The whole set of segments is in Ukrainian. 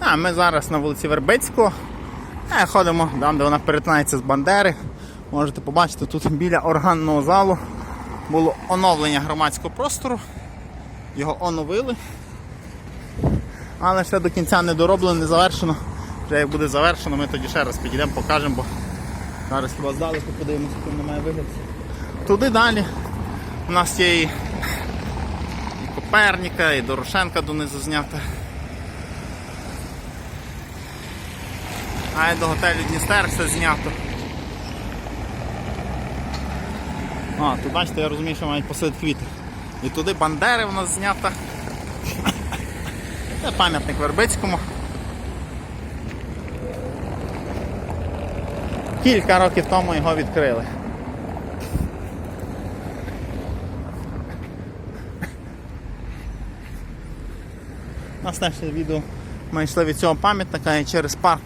А ми зараз на вулиці Вербицького. Е, Ходимо там, де вона перетинається з Бандери. Можете побачити, тут біля органного залу було оновлення громадського простору. Його оновили. Але ще до кінця не дороблено, не завершено. Вже як буде завершено, ми тоді ще раз підійдемо, покажемо, бо зараз хіба здалеку подивимося, який воно має вигляд. Туди далі у нас є і, і Коперніка, і Дорошенка донизу знята. А і до готелю Дністер все знято. А, тут бачите, я розумію, що мають посадити квіти. І туди Бандери в нас знята. Це пам'ятник Вербицькому. Кілька років тому його відкрили. У нас Наступне відео ми йшли від цього пам'ятника і через парк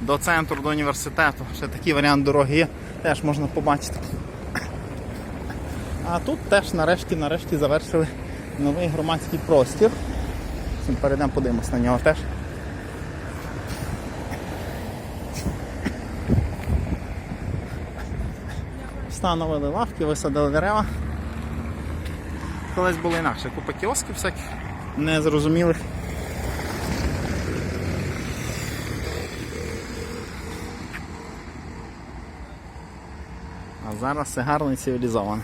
до центру, до університету. Ще такий варіант дороги є, теж можна побачити. А тут теж нарешті нарешті завершили новий громадський простір. Перейдемо, подивимось на нього теж. Встановили лавки, висадили дерева. Колись було інакше, купа кіосків всяких незрозумілих. Зараз все гарно і цивілізовано.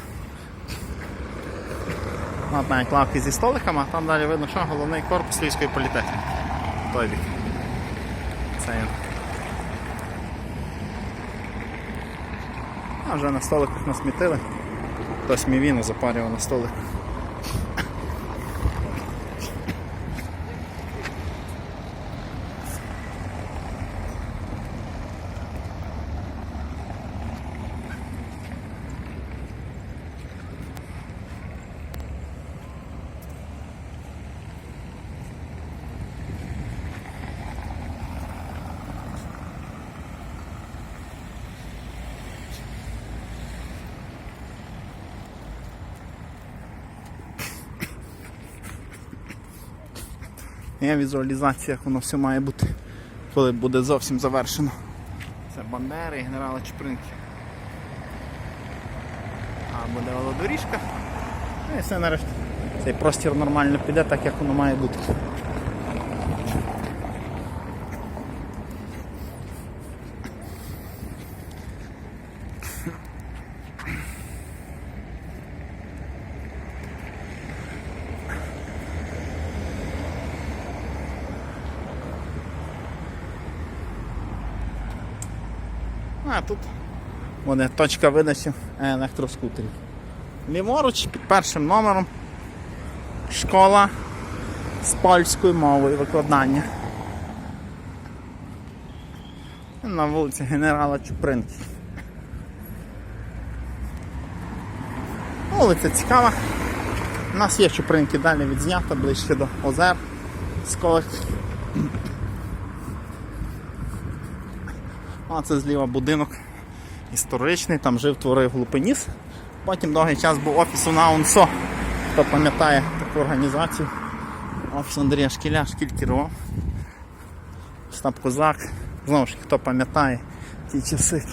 От навіть лавки зі столиками, а там далі видно, що головний корпус Львівської політехніки. Той бік. Це він. А вже на столиках насмітили. Хтось мівіну запарював на столик. Є візуалізація, як воно все має бути, коли буде зовсім завершено. Це Бандери і генерала Чупринки. А буде велодоріжка. Ну і все нарешті. Цей простір нормально піде, так як воно має бути. А тут буде точка видачі електроскутерів. Ліворуч під першим номером школа з польською мовою викладання. На вулиці генерала Чупринки. Вулиця цікава. У нас є Чупринки далі відзнята, ближче до озер сколик. А це зліва будинок історичний, там жив творив глупиніс. Потім довгий час був офіс УНАУНСО. Хто пам'ятає таку організацію. Офіс Андрія Шкіля, Шкіль керував. Штаб Козак. Знову ж хто пам'ятає ті часи.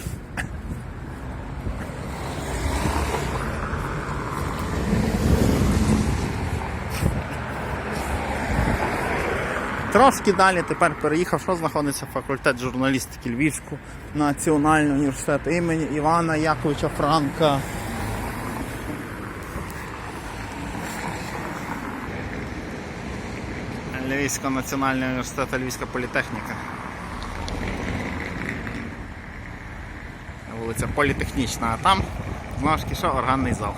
Трошки далі тепер переїхав, що знаходиться факультет журналістики Львівського національного університету імені Івана Яковича Франка. Львівського національного університету Львівська політехніка. Вулиця Політехнічна, а там знову ж таки що органний зал.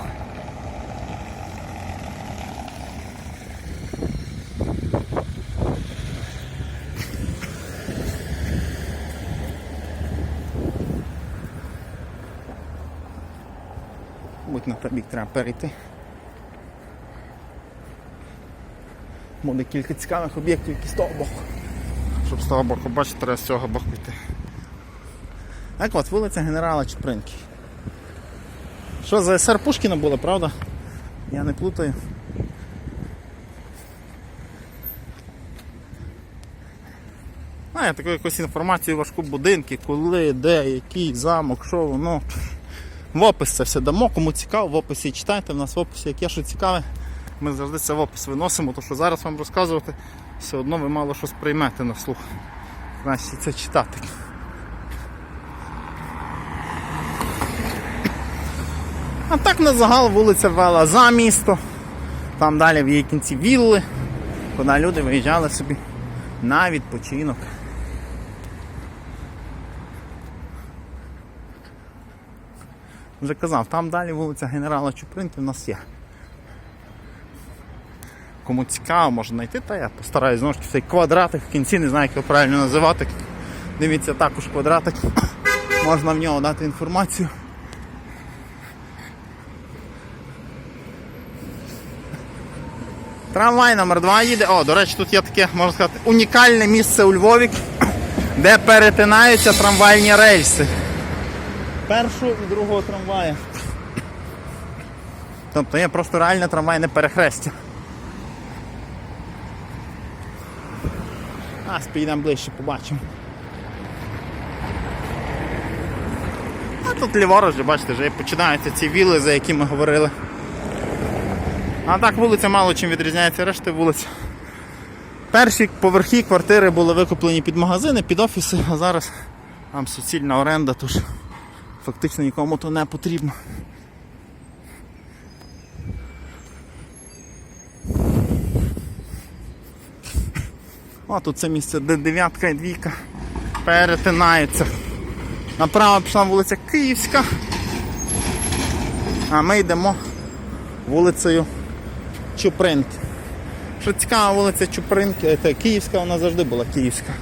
Будь на той бік треба перейти. Буде кілька цікавих об'єктів, які з того боку. Щоб з того боку бачити, треба з цього боку йти. Так от, вулиця генерала Чупринки. Що за СР Пушкіна було, правда? Я не плутаю. Знає, таку якусь інформацію важку будинки, коли, де, який замок, що воно. В опис це все дамо, кому цікаво, в описі читайте. В нас в описі, як є що цікаве, ми завжди це в опис виносимо, тому що зараз вам розказувати, все одно ви мало що сприймете на слух. Краще це читати. А так на загал вулиця вела за місто. Там далі в її кінці вілли, куди люди виїжджали собі на відпочинок. Вже казав, там далі вулиця генерала Чупринки в нас є. Кому цікаво, може знайти, та я постараюсь знову ж цей квадратик в кінці, не знаю, як його правильно називати. Дивіться, також квадратик. Можна в нього дати інформацію. Трамвай номер 2 їде. О, до речі, тут є таке, можна сказати, унікальне місце у Львові, де перетинаються трамвайні рельси. Першого і другого трамвая. Тобто є просто реальне трамвайне перехрестя. А, підійдемо ближче, побачимо. А тут ліворуч, бачите, вже починаються ці віли, за які ми говорили. А так вулиця мало чим відрізняється решти вулиць. Перші поверхи квартири були викуплені під магазини, під офіси, а зараз там суцільна оренда, тож фактично нікому то не потрібно. О, тут це місце, де дев'ятка і двійка перетинаються. Направо пішла вулиця Київська, а ми йдемо вулицею Чупринки. Що цікава вулиця Чупринки, це Київська, вона завжди була Київська.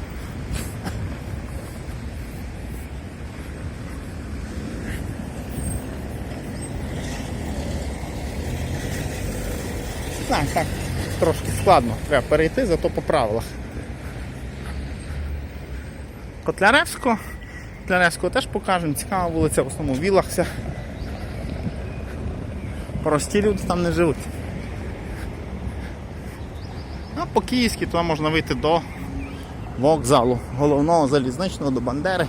Так, так, трошки складно, треба перейти, зато по правилах. Котляревського. Котляревського теж покажемо, цікава вулиця, в основному вілах вся. Прості люди там не живуть. А по київськи туди можна вийти до вокзалу, головного залізничного, до Бандери.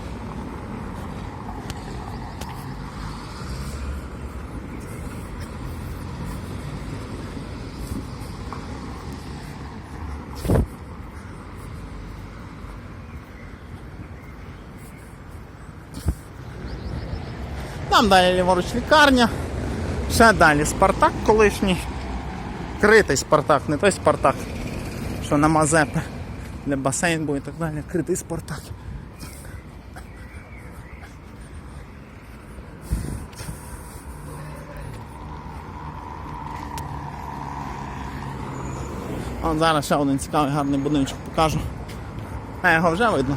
Там далі ліворуч лікарня, ще далі Спартак колишній. Критий Спартак, не той Спартак, що на Мазепи, де басейн був і так далі. Критий Спартак. От зараз ще один цікавий гарний будиночок покажу. А його вже видно.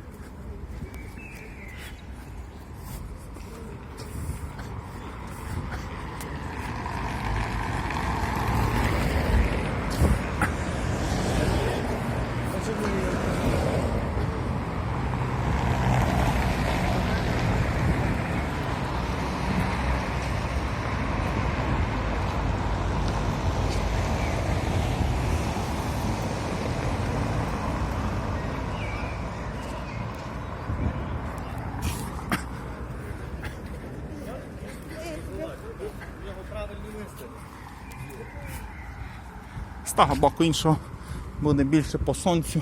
З того боку іншого буде більше по сонцю.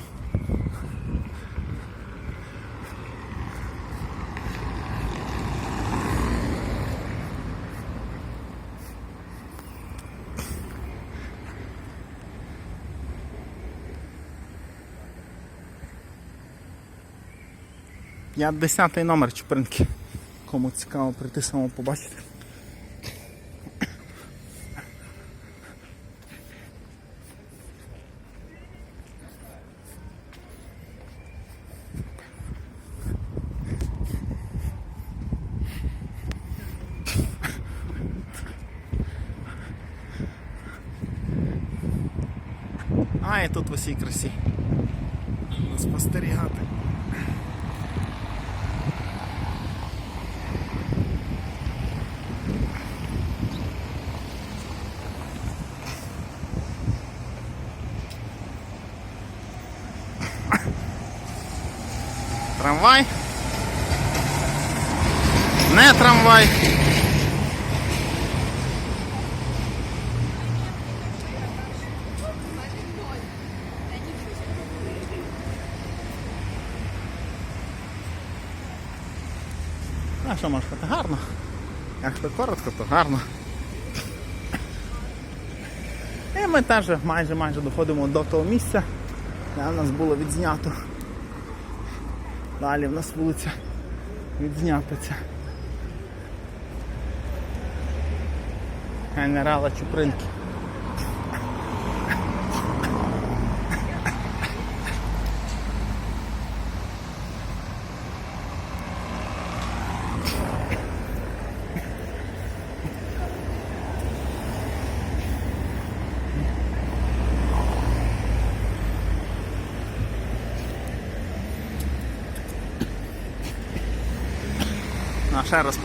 П'ятдесятий номер Чупринки. Кому цікаво прийти самому побачити. має тут в усій красі спостерігати. Трамвай, не трамвай. Що можна сказати? Гарно. Якщо коротко, то гарно. І ми теж майже майже доходимо до того місця, де в нас було відзнято. Далі в нас вулиця відзнятиця. Генерала Чупринки. На ще раз.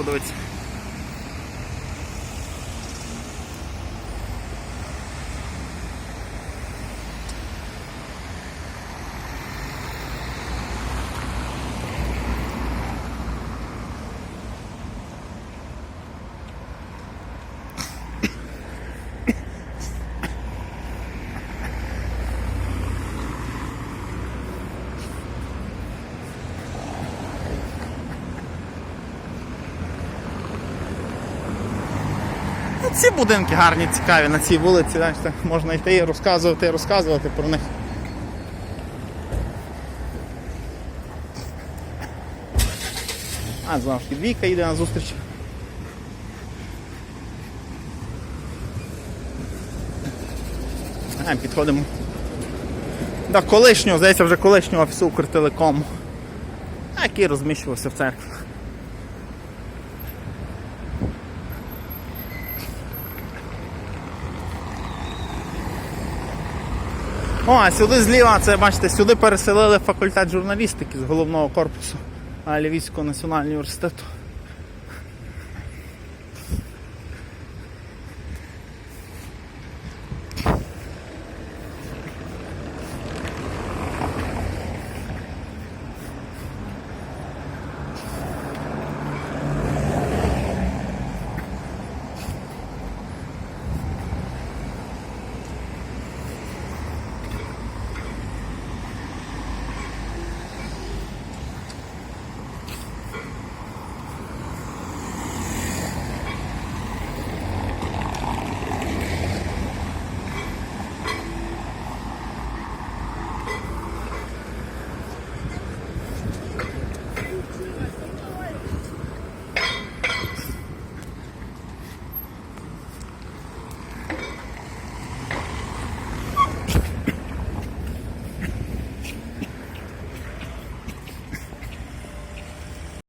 Ці будинки гарні, цікаві на цій вулиці, знаєте, можна йти розказувати, розказувати про них. А, знову ж таки, двійка йде на зустріч. А, підходимо до колишнього, здається, вже колишнього офісу Укртелекому, який розміщувався в церкві. О, а сюди зліва, це бачите, сюди переселили факультет журналістики з головного корпусу Львівського національного університету.